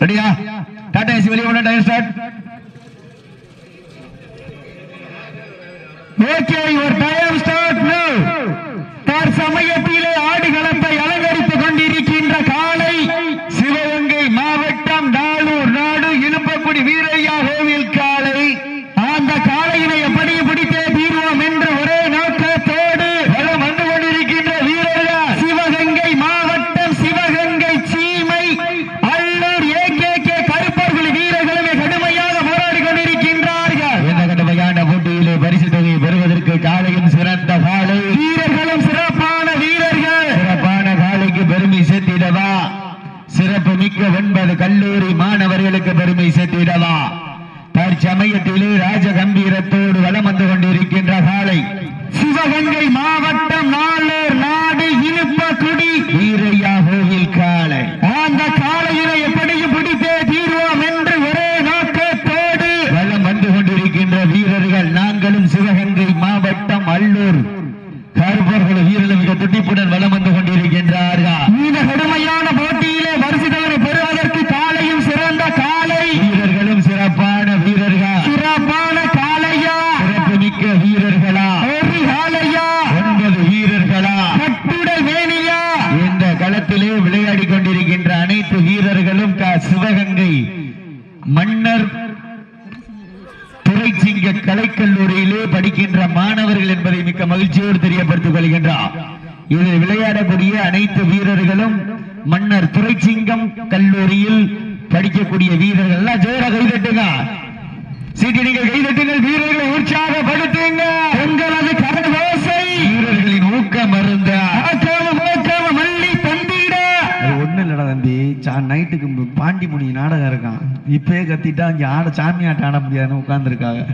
ரெடியா Tata AC வெளியே போன tyre start okay your tyre start no தற்சமயத்திலே ஆடுகளத்தை அலை இருக்கக்கூடிய வீரர்கள் எல்லாம் ஜோர கைதட்டுங்க. சீட்டி நீங்கள் கைதட்டுங்கள் வீரர்களை உற்சாகப்படுத்துங்க. உங்களது கடன் ஓசை. வீரர்களின் ஊக்கம் மருந்த மல்லி தந்திட. ஒண்ணு இல்லடா தம்பி நைட்டுக்கு நாடகம் இருக்கான். இப்பே கத்திட்டா இங்க ஆட சாமி ஆட்ட ஆட முடியாதுன்னு உட்கார்ந்துருக்காங்க.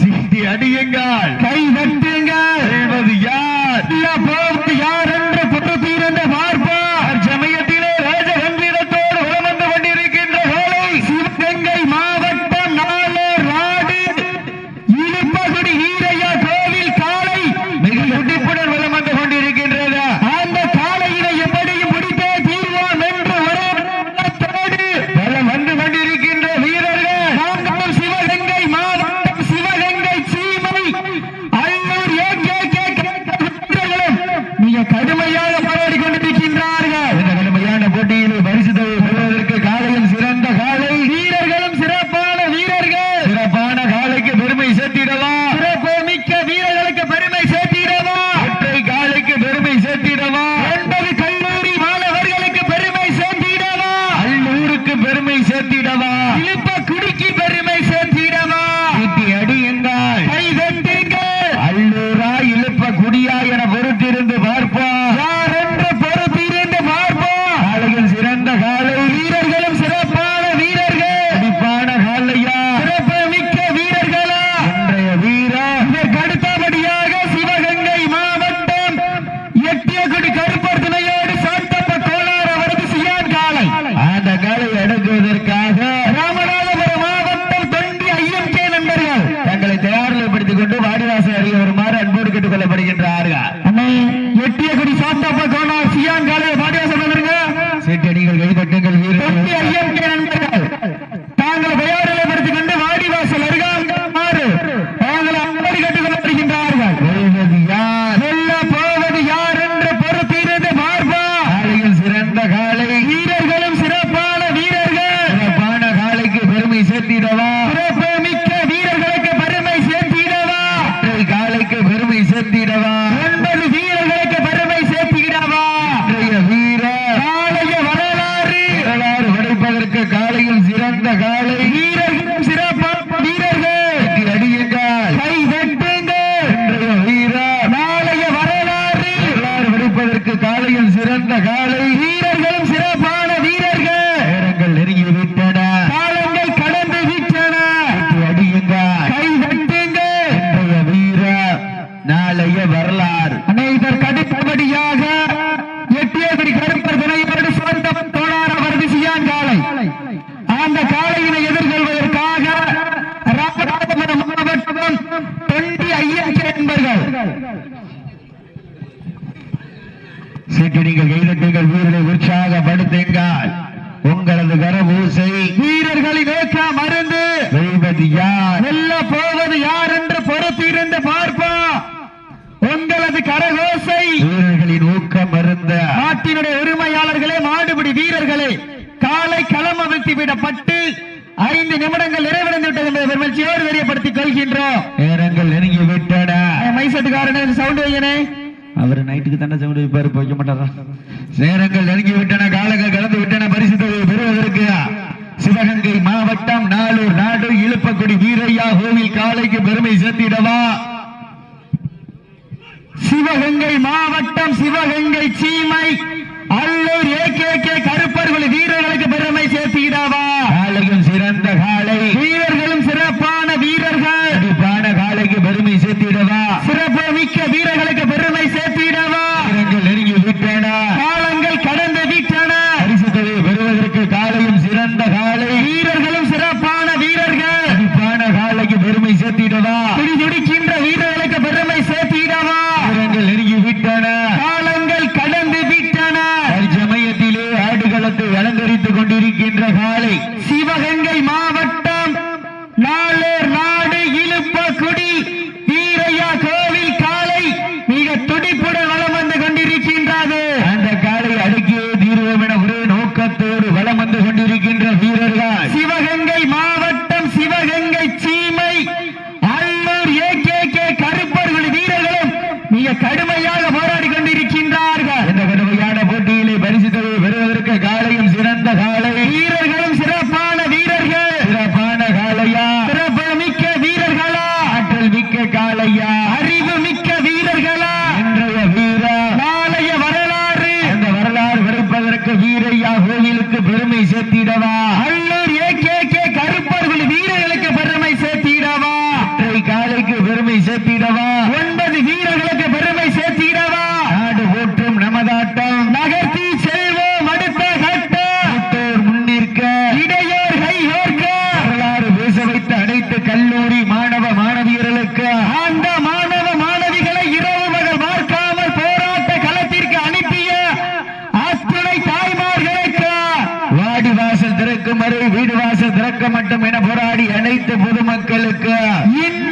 சீட்டி அடியுங்கள். கை தட்டுங்கள் யார்? போர்த்து மீசை வீரர்களின் ஏற்ற மருந்து. செய்வது யார்? வெல்ல போவது யார் என்று பொறுத்திருந்து பார்ப்பா. உங்களது கரகோசை. வீரர்களின் ஊக்க மருந்த. நாட்டினுடைய உரிமையாளர்களே மாடுபிடி வீரர்களே காலை களமவிழ்த்து விடப்பட்டு ஐந்து நிமிடங்கள் நிறைவடைந்து விட்டது என்பதை பெருமகிழ்ச்சியோடு தெரியப்படுத்திக் கொள்கின்றோம். நேரங்கள் நெருங்கி விட்டன. மைசட்டுக்காரனே சவுண்ட் வைங்கனே அவர் நைட்டுக்கு தானே சவுண்ட் வைப்பாரு வைக்க மாட்டாரா? நேரங்கள் நெருங்கி விட்டன காலங்கள் கலந்து விட்டன பரிசு மேலூர் நாடு இழுப்பக்குடி வீரையா கோவில் காலைக்கு பெருமை சேர்த்திடவா? சிவகங்கை மாவட்டம் சிவகங்கை சீமை அல்லூர் ஏ கே கே கருப்பர்கள் வீரர்களுக்கு பெருமை சேர்த்திடவா? காலையும் சிறந்த காலை வீரர் மட்டும் என போராடி அனைத்து பொதுமக்களுக்கு இந்த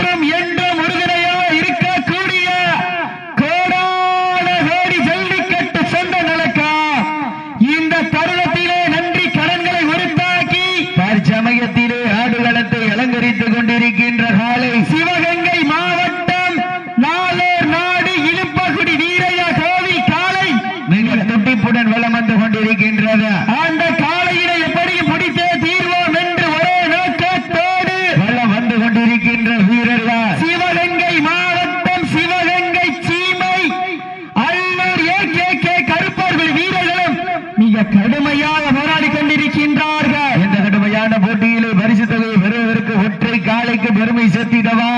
மிக கடுமையாக போராடி கொண்டிருக்கின்றார்கள். இந்த கடுமையான போட்டியிலே பரிசு தொகையை பெறுவதற்கு ஒற்றை காலைக்கு பெருமை சேர்த்திடவா?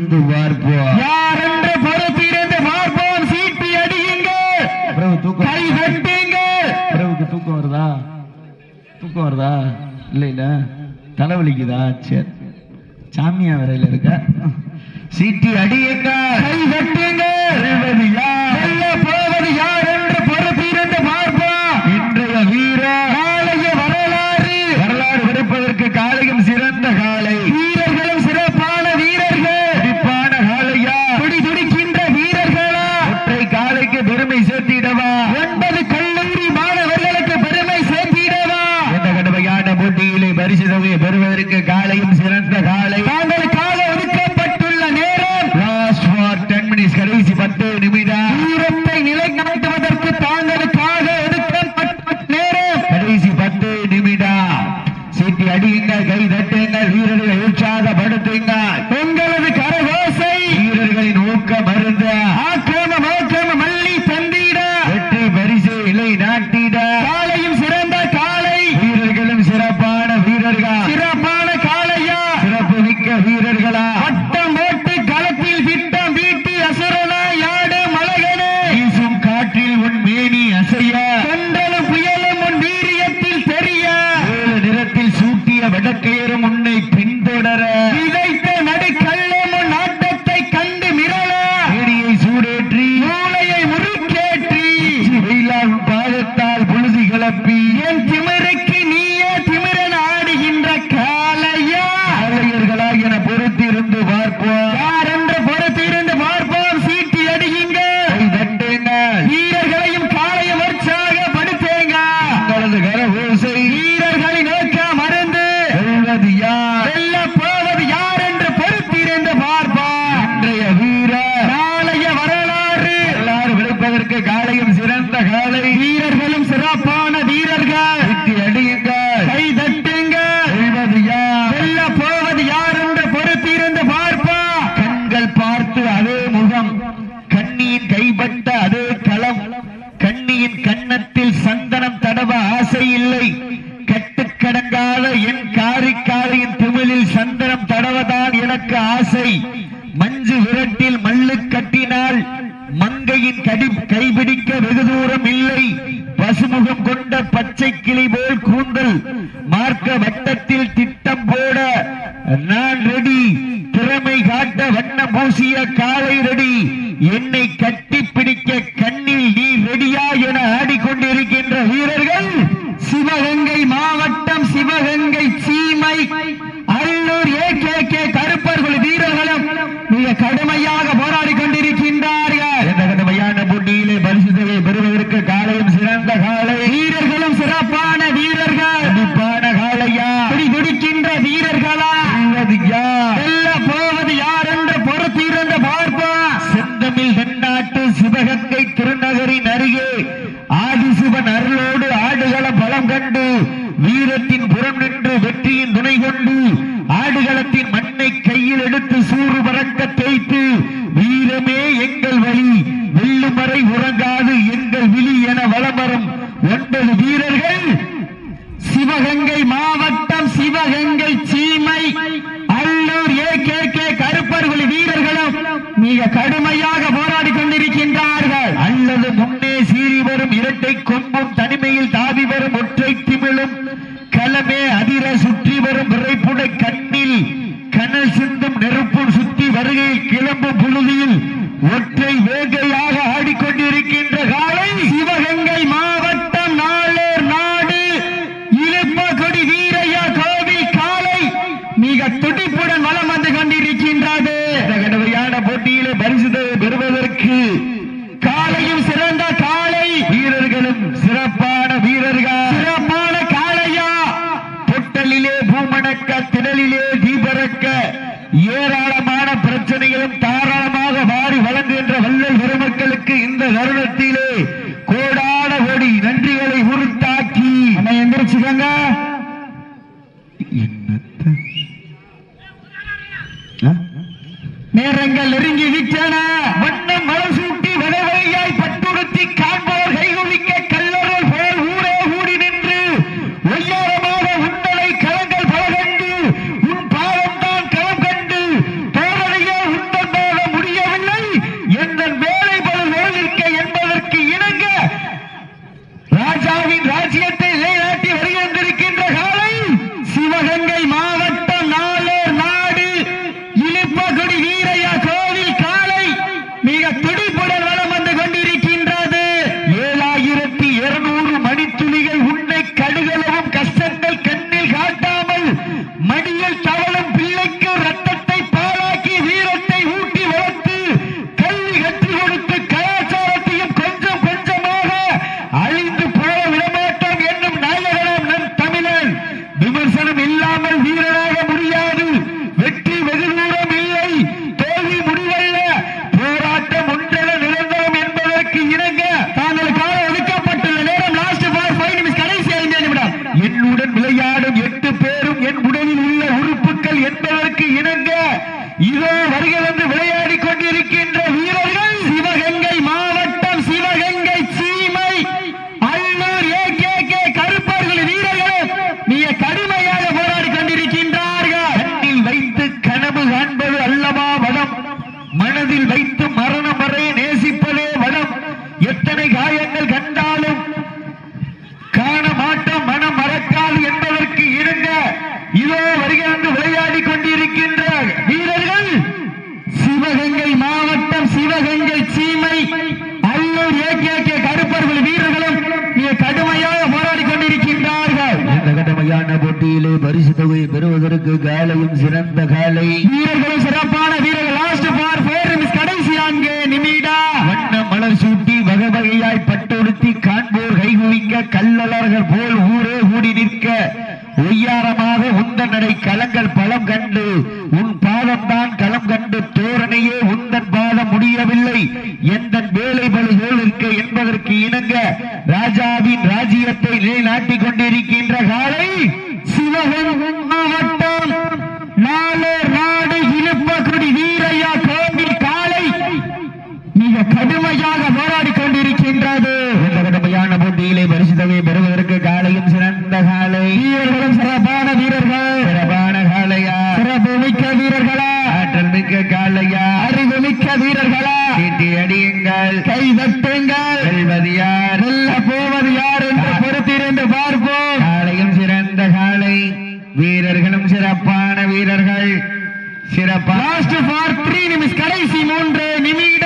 பொறுத்திருந்து பார்ப்போம். யார் என்று தூக்கம் வருதா? தூக்கம் வருதா? தலைவலிக்குதா? சரி. சாமியா வரையில இருக்க? சீட்டி அடியுங்க. கை கட்டுங்க. பெண்களுக்கு காலையும் சிறந்த காலை நெஞ்சு விரட்டில் மல்லு கட்டினால் மங்கையின் கடி கைபிடிக்க வெகு தூரம் இல்லை. பசுமுகம் கொண்ட பச்சை கிளி மிக கடுமையாக போராடி கொண்டிருக்கின்றார்கள். அல்லது முன்னே சீறி வரும் இரட்டை கொம்பும் தனிமையில் தாவி வரும் ஒற்றை திமிழும் கலமே அதிர சுற்றி வரும் விரைப்புடை கண்ணில் கனல் சிந்தும் நெருப்பும் சுத்தி வருகையில் கிளம்பும் புழுதியில் பாடலிலே தீபறக்க ஏராளமான பிரச்சனைகளும் தாராளமாக வாரி வழங்குகின்ற வள்ளல் பெருமக்களுக்கு இந்த தருணத்தில் நாங்கள் வீரர்கள் நிச்சயமாக உந்தனடை களங்கள் பலம் கண்டு உன் பாதம் தான் களம் கண்டு தோரணையே உந்தன் பாதம் முடியவில்லை. எந்த வேலை பழுதோல் இருக்க என்பதற்கு இணங்க ராஜாவின் ராஜ்யத்தை நிலைநாட்டிக் கொண்டிருக்கின்ற காலை சிவகன் கை தட்டுங்கள். செல்வது யார்? செல்ல போவது யார் என்று பொறுத்திருந்து பார்ப்போம். காளையும் சிறந்த காளை. வீரர்களும் சிறப்பான வீரர்கள். சிறப்பான கடைசி மூன்று நிமிடம்